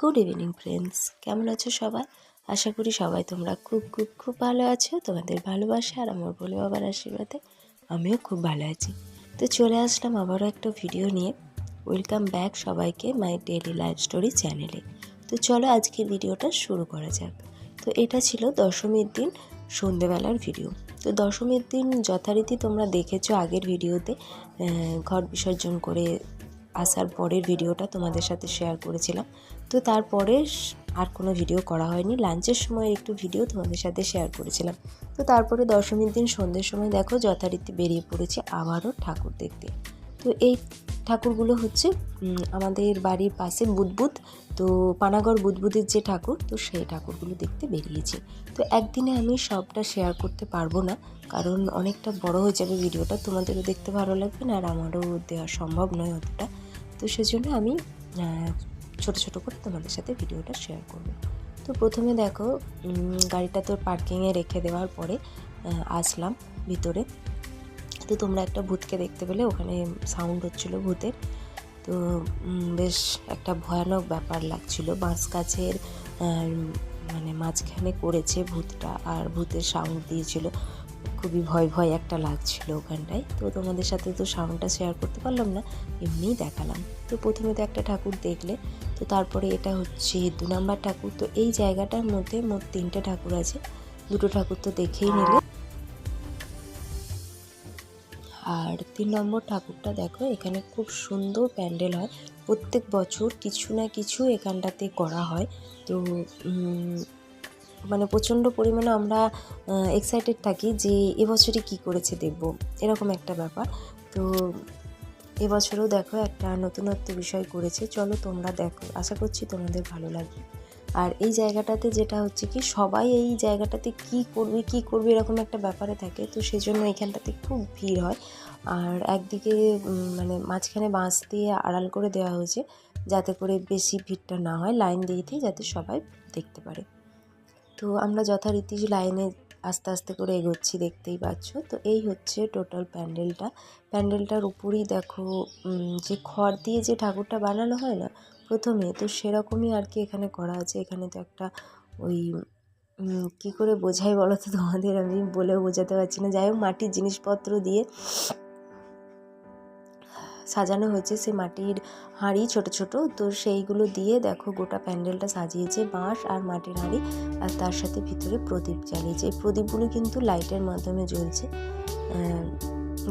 Good evening friends কেমন আছো সবাই? আশা করি সবাই তোমরা খুব খুব খুব ভালো আছো। তোমাদের ভালোবাসা আর আমার বলে বাবার আশীর্বাদে আমিও খুব ভালো আছি। তো চলে আসলাম আবারও একটা ভিডিও নিয়ে। ওয়েলকাম ব্যাক সবাইকে মাই ডেলি লাইফ স্টোরি চ্যানেলে তো চলো আজকের ভিডিওটা শুরু করা যাক। তো এটা ছিল দশমীর দিন সন্ধেবেলার ভিডিও তো দশমীর দিন যথারীতি তোমরা দেখেছ আগের ভিডিওতে ঘর বিসর্জন করে আসার পরের ভিডিওটা তোমাদের সাথে শেয়ার করেছিলাম। তো তারপরে আর কোনো ভিডিও করা হয়নি। লাঞ্চের সময় একটু ভিডিও তোমাদের সাথে শেয়ার করেছিলাম। তো তারপরে দশমীর দিন সন্ধ্যের সময় দেখো যথারীতি বেরিয়ে পড়েছে আবারও ঠাকুর দেখতে। তো এই ঠাকুরগুলো হচ্ছে আমাদের বাড়ির পাশে বুদবুদ। তো পানাগড় বুদবুদের যে ঠাকুর, তো সেই ঠাকুরগুলো দেখতে বেরিয়েছি। তো একদিনে আমি সবটা শেয়ার করতে পারব না, কারণ অনেকটা বড় হয়ে যাবে ভিডিওটা তোমাদেরও দেখতে ভালো লাগবে না, আর আমারও দেওয়া সম্ভব নয় অতটা। তো সেজন্য আমি ছোট ছোট করে তোমাদের সাথে ভিডিওটা শেয়ার করব। তো প্রথমে দেখো গাড়িটা তোর পার্কিংয়ে রেখে দেওয়ার পরে আসলাম ভিতরে। তো তোমরা একটা ভূতকে দেখতে পেলে, ওখানে সাউন্ড হচ্ছিল ভূতের। তো বেশ একটা ভয়ানক ব্যাপার লাগছিল। বাঁশ গাছের মানে মাঝখানে করেছে ভূতটা আর ভূতের সাউন্ড দিয়েছিল। খুবই ভয় ভয় একটা লাগছিল ওখানটায়। তো তোমাদের সাথে তো সাউন্ডটা শেয়ার করতে পারলাম না, এমনিই দেখালাম। তো প্রথমে তো একটা ঠাকুর দেখলে, তো তারপরে এটা হচ্ছে দু নম্বর ঠাকুর। তো এই জায়গাটার মধ্যে মোট তিনটে ঠাকুর আছে, দুটো ঠাকুর তো দেখেই নিলে। আর তিন নম্বর ঠাকুরটা দেখো, এখানে খুব সুন্দর প্যান্ডেল হয়। প্রত্যেক বছর কিছু না কিছু এখানটাতে করা হয়। তো মানে প্রচণ্ড পরিমাণে আমরা এক্সাইটেড থাকি যে এবছরে কি করেছে দেখব, এরকম একটা ব্যাপার। তো এবছরেও দেখো একটা নতুনত্ব বিষয় করেছে। চলো তোমরা দেখো। আশা করছি তোমাদের ভালো লাগবে। আর এই জায়গাটাতে যেটা হচ্ছে কি, সবাই এই জায়গাটাতে কি করবে কি করবে এরকম একটা ব্যাপারে থাকে। তো সেই জন্য এখানটাতে খুব ভিড় হয়। আর একদিকে মানে মাঝখানে বাঁশ দিয়ে আড়াল করে দেওয়া হয়েছে, যাতে করে বেশি ভিড়টা না হয়, লাইন দিয়ে দিয়ে যাতে সবাই দেখতে পারে। তো আমরা যথারীতি লাইনে আস্তে আস্তে করে এগোচ্ছি, দেখতেই পাচ্ছ। তো এই হচ্ছে টোটাল প্যান্ডেলটা। প্যান্ডেলটার উপরেই দেখো যে খড় দিয়ে যে ঠাকুরটা বানানো হয় না, প্রথমে তো সেরকমই আর কি এখানে করা আছে। এখানে তো একটা ওই কি করে বোঝাই বলো তো তোমাদের? আমি বলেও বোঝাতে পারছি না। যাই হোক, মাটির জিনিসপত্র দিয়ে সাজানো হয়েছে, সে মাটির হাঁড়ি ছোট ছোট। তো সেইগুলো দিয়ে দেখো গোটা প্যান্ডেলটা সাজিয়েছে বাঁশ আর মাটির হাঁড়ি। আর তার সাথে ভিতরে প্রদীপ জ্বালিয়েছে। এই প্রদীপগুলো কিন্তু লাইটের মাধ্যমে জ্বলছে।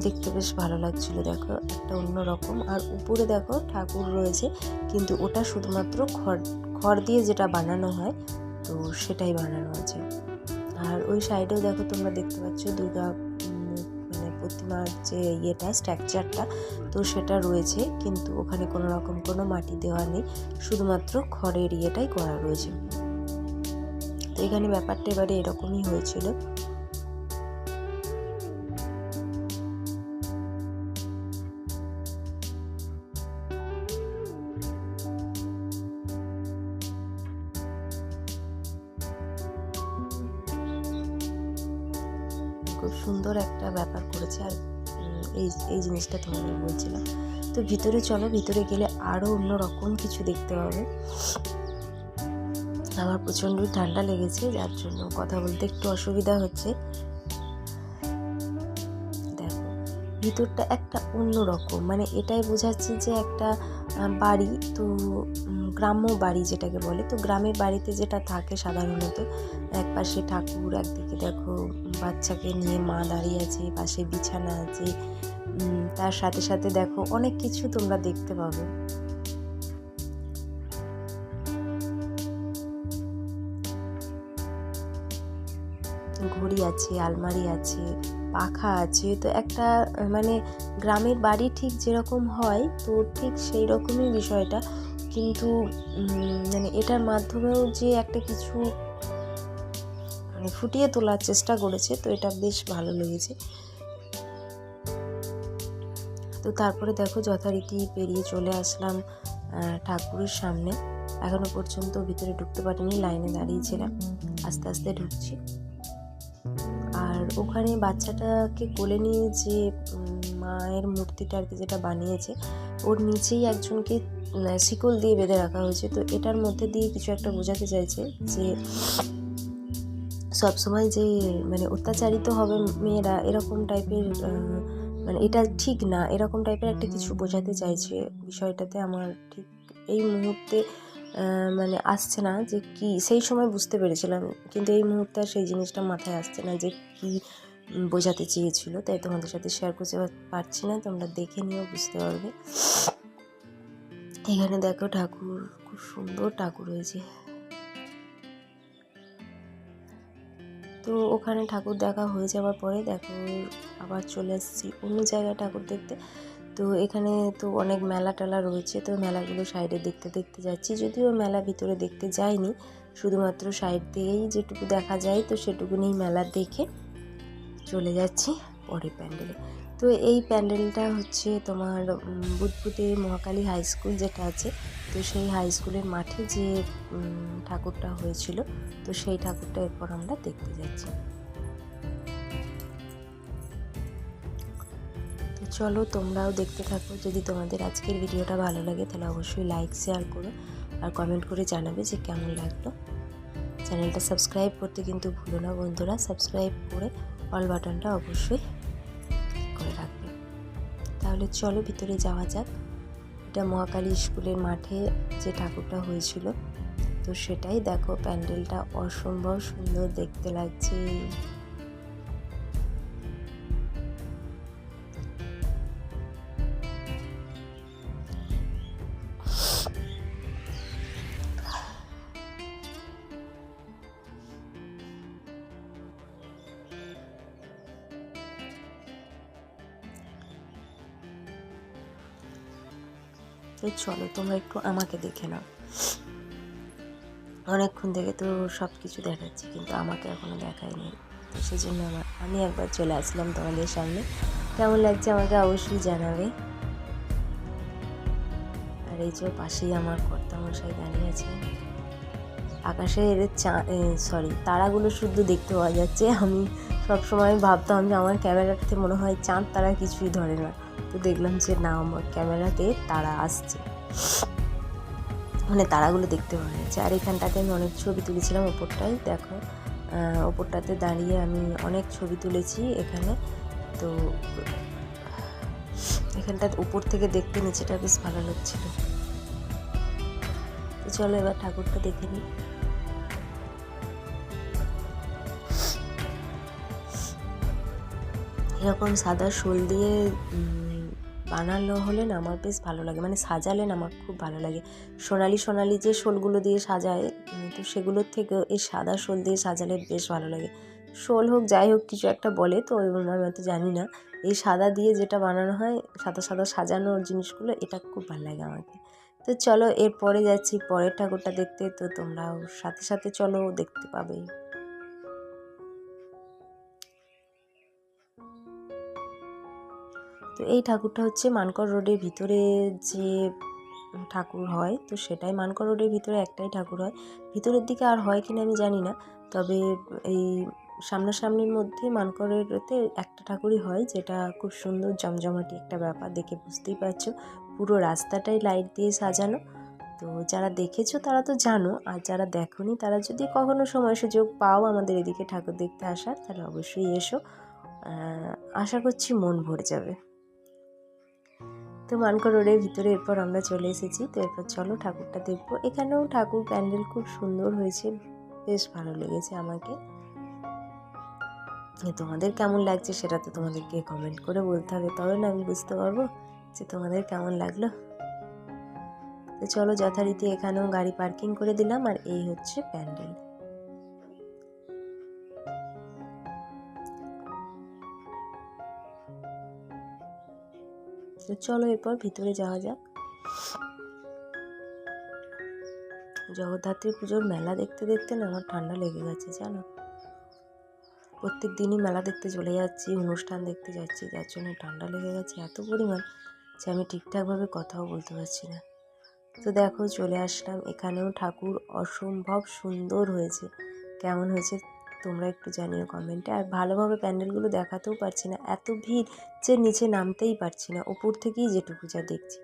দেখতে বেশ ভালো লাগছিল দেখো, একটা অন্য রকম। আর উপরে দেখো ঠাকুর রয়েছে, কিন্তু ওটা শুধুমাত্র খড় খড় দিয়ে যেটা বানানো হয়, তো সেটাই বানানো আছে আর ওই সাইডেও দেখো তোমরা দেখতে পাচ্ছ দুর্গা প্রতিমার যে ইয়েটা, স্ট্রাকচারটা, তো সেটা রয়েছে। কিন্তু ওখানে কোনো রকম কোনো মাটি দেওয়া নেই। শুধুমাত্র খড়ের ইয়েটাই করা রয়েছে। তো এখানে ব্যাপারটা এবারে এরকমই হয়েছিল। খুব সুন্দর একটা ব্যাপার করেছে আর এই এই জিনিসটা তোমাদের বলছিলাম। তো ভিতরে চলো, ভিতরে গেলে আরও অন্য রকম কিছু দেখতে পাবে। আমার প্রচণ্ড ঠান্ডা লেগেছে, যার জন্য কথা বলতে একটু অসুবিধা হচ্ছে। দেখো, ভিতরটা একটা অন্য রকম মানে এটাই বোঝাচ্ছে যে একটা বাড়ি, তো গ্রাম্য বাড়ি যেটাকে বলে, তো গ্রামের বাড়িতে যেটা থাকে সাধারণত, এক পাশে ঠাকুর, একদিকে দেখো বাচ্চাকে নিয়ে মা দাঁড়িয়ে আছে পাশে বিছানা আছে তার সাথে সাথে দেখো অনেক কিছু তোমরা দেখতে পাবে। ঘড়ি আছে, আলমারি আছে, পাখা আছে, তো একটা মানে গ্রামের বাড়ি ঠিক যেরকম হয়, তো ঠিক সেই রকমই বিষয়টা। কিন্তু মানে এটার মাধ্যমেও যে একটা কিছু মানে ফুটিয়ে তোলার চেষ্টা করেছে, তো এটা বেশ ভালো লেগেছে। তো তারপরে দেখো যথারীতি পেরিয়ে চলে আসলাম ঠাকুরের সামনে। এখনও পর্যন্ত ভিতরে ঢুকতে পারিনি, লাইনে দাঁড়িয়েছিলাম। আস্তে আস্তে ঢুকছি। আর ওখানে বাচ্চাটাকে কোলে নিয়ে যে মায়ের মূর্তিটা আর কি যেটা বানিয়েছে, ওর নিচেই একজনকে শিকল দিয়ে বেঁধে রাখা হয়েছে। তো এটার মধ্যে দিয়ে কিছু একটা বোঝাতে চাইছে যে সবসময় যে মানে অত্যাচারিত হবে মেয়েরা এরকম টাইপের মানে এটা ঠিক না, এরকম টাইপের একটা কিছু বোঝাতে চাইছে বিষয়টাতে আমার ঠিক এই মুহূর্তে মানে আসছে না যে কি, সেই সময় বুঝতে পেরেছিলাম। কিন্তু এই মুহূর্তে আর সেই জিনিসটা মাথায় আসছে না যে কি বোঝাতে চেয়েছিল। তাই তোমাদের সাথে শেয়ার করতে পারছি না, তোমরা দেখে নিয়েও বুঝতে পারবে। এখানে দেখো ঠাকুর, খুব সুন্দর ঠাকুর হয়েছে তো ওখানে ঠাকুর দেখা হয়ে যাওয়ার পরে দেখো, আবার চলে এসেছি অন্য জায়গায় ঠাকুর দেখতে। তো এখানে তো অনেক মেলা টেলা রয়েছে, তো মেলাগুলো সাইডে দেখতে দেখতে যাচ্ছি। যদিও মেলা ভিতরে দেখতে যাইনি, শুধুমাত্র সাইড দিয়েই যেটুকু দেখা যায়, তো সেটুকুনি মেলা দেখে চলে যাচ্ছি পরের প্যান্ডেলে। তো এই প্যান্ডেলটা হচ্ছে তোমার বুধবুদে মহাকালী হাই স্কুল যেটা আছে, তো সেই হাই স্কুলের মাঠে যে ঠাকুরটা হয়েছিল, তো সেই ঠাকুরটা এরপর আমরা দেখতে যাচ্ছি। তো চলো তোমরাও দেখতে থাকো, যদি তোমাদের আজকের ভিডিওটা ভালো লাগে তাহলে অবশ্যই লাইক, শেয়ার করো আর কমেন্ট করে জানাবে যে কেমন লাগল। চ্যানেলটা সাবস্ক্রাইব করতে কিন্তু ভুলো না বন্ধুরা, সাবস্ক্রাইব করে অল বাটনটা অবশ্যই তাহলে চলো ভিতরে যাওয়া যাক। এটা মহাকালী স্কুলের মাঠে যে ঠাকুরটা হয়েছিল। তো সেটাই দেখো, প্যান্ডেলটা অসম্ভব সুন্দর দেখতে লাগছে। তো চলো, তোমরা একটু আমাকে দেখে নাও। অনেকক্ষণ থেকে তো সব কিছু দেখাচ্ছি, কিন্তু আমাকে এখনও দেখায়নি তো সেই জন্য আমার, আমি একবার চলে আসলাম তোমাদের সামনে। কেমন লাগছে আমাকে অবশ্যই জানাবে। আর এই যে পাশেই আমার কর্তামশাই দাঁড়িয়ে আছে আকাশের চা সরি তারাগুলো শুধু দেখতে পাওয়া যাচ্ছে। আমি সব সময় ভাবতাম যে আমার ক্যামেরাতে মনে হয় চাঁদ, তারা কিছুই ধরে না। তো দেখলাম যে না, আমার ক্যামেরাতে তারা আসছে। মানে তারাগুলো দেখতে পাওয়া যাচ্ছে। আর এখানটাতে আমি অনেক ছবি তুলেছিলাম ওপরটাই দেখো। ওপরটাতে দাঁড়িয়ে আমি অনেক ছবি তুলেছি এখানে। তো এখানটা উপর থেকে দেখতে নিচেটা বেশ ভালো লাগছিল। চলো এবার ঠাকুরটা দেখে নিই। এরকম সাদা শোল দিয়ে বানানো হলে না আমার বেশ ভালো লাগে। মানে সাজালে না আমার খুব ভালো লাগে। সোনালি সোনালি যে শোলগুলো দিয়ে সাজায় তো সেগুলোর থেকে এই সাদা শোল দিয়ে সাজালে বেশ ভালো লাগে। শোল হোক, যাই হোক, কিছু একটা বলে তো আমি অত জানি না। এই সাদা দিয়ে যেটা বানানো হয়, সাদা সাদা সাজানো জিনিসগুলো, এটা খুব ভালো লাগে আমাকে। তো চলো, এরপরে যাচ্ছি, পরের ঠাকুরটা দেখতে, তো তোমরাও সাথে সাথে চলো, দেখতে পাবে তো এই ঠাকুরটা হচ্ছে মানকর রোডের ভিতরে যে ঠাকুর হয়, তো সেটাই মানকর রোডের ভিতরে একটাই ঠাকুর হয়। ভিতরের দিকে আর হয় কিনা আমি জানি না, তবে এই সামনাসামনির মধ্যে মানকরেরতে একটা ঠাকুরই হয়, যেটা খুব সুন্দর জমজমাটি একটা ব্যাপার দেখে বুঝতেই পারছ। পুরো রাস্তাটাই লাইট দিয়ে সাজানো। তো যারা দেখেছ তারা তো জানো, আর যারা দেখোনি তারা যদি কখনো সময় সুযোগ পাও আমাদের এদিকে ঠাকুর দেখতে আসার, তাহলে অবশ্যই এসো। আশা করছি মন ভরে যাবে। তো মানকর রোডের ভিতরে এরপর আমরা চলে এসেছি। তো এরপর চলো ঠাকুরটা দেখব। এখানেও ঠাকুর প্যান্ডেল খুব সুন্দর হয়েছে। বেশ ভালো লেগেছে আমাকে। তোমাদের কেমন লাগছে সেটা তো তোমাদেরকে কমেন্ট করে বলতে হবে। তবে না, আমি বুঝতে পারব যে তোমাদের কেমন লাগল। তো চলো যথারীতি এখানেও গাড়ি পার্কিং করে দিলাম আর এই হচ্ছে প্যান্ডেল। তো চলো এরপর ভিতরে যাওয়া যাক। জগদ্ধাত্রী পুজোর মেলা দেখতে দেখতে না আমার ঠান্ডা লেগে গেছে, জানো? প্রত্যেক দিনই মেলা দেখতে চলে যাচ্ছি, অনুষ্ঠান দেখতে যাচ্ছি, যার জন্য ঠান্ডা লেগে গেছে এত পরিমাণ যে আমি ঠিকঠাকভাবে কথাও বলতে পারছি না। তো দেখো চলে আসলাম, এখানেও ঠাকুর অসম্ভব সুন্দর হয়েছে। কেমন হয়েছে তোমরা একটু জানিও কমেন্টে আর ভালোভাবে প্যান্ডেলগুলো দেখাতেও পারছি না, এত ভিড় যে নিচে নামতেই পারছি না, উপর থেকেই যেটুকু যা দেখছি।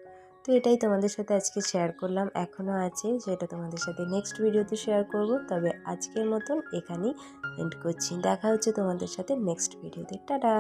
তো এটাই তোমাদের সাথে আজকে শেয়ার করলাম এখনও আছে যেটা তোমাদের সাথে নেক্সট ভিডিওতে শেয়ার করব, তবে আজকের মতন এখানেই এন্ড করছি। দেখা হচ্ছে তোমাদের সাথে নেক্সট ভিডিওতে টাটা!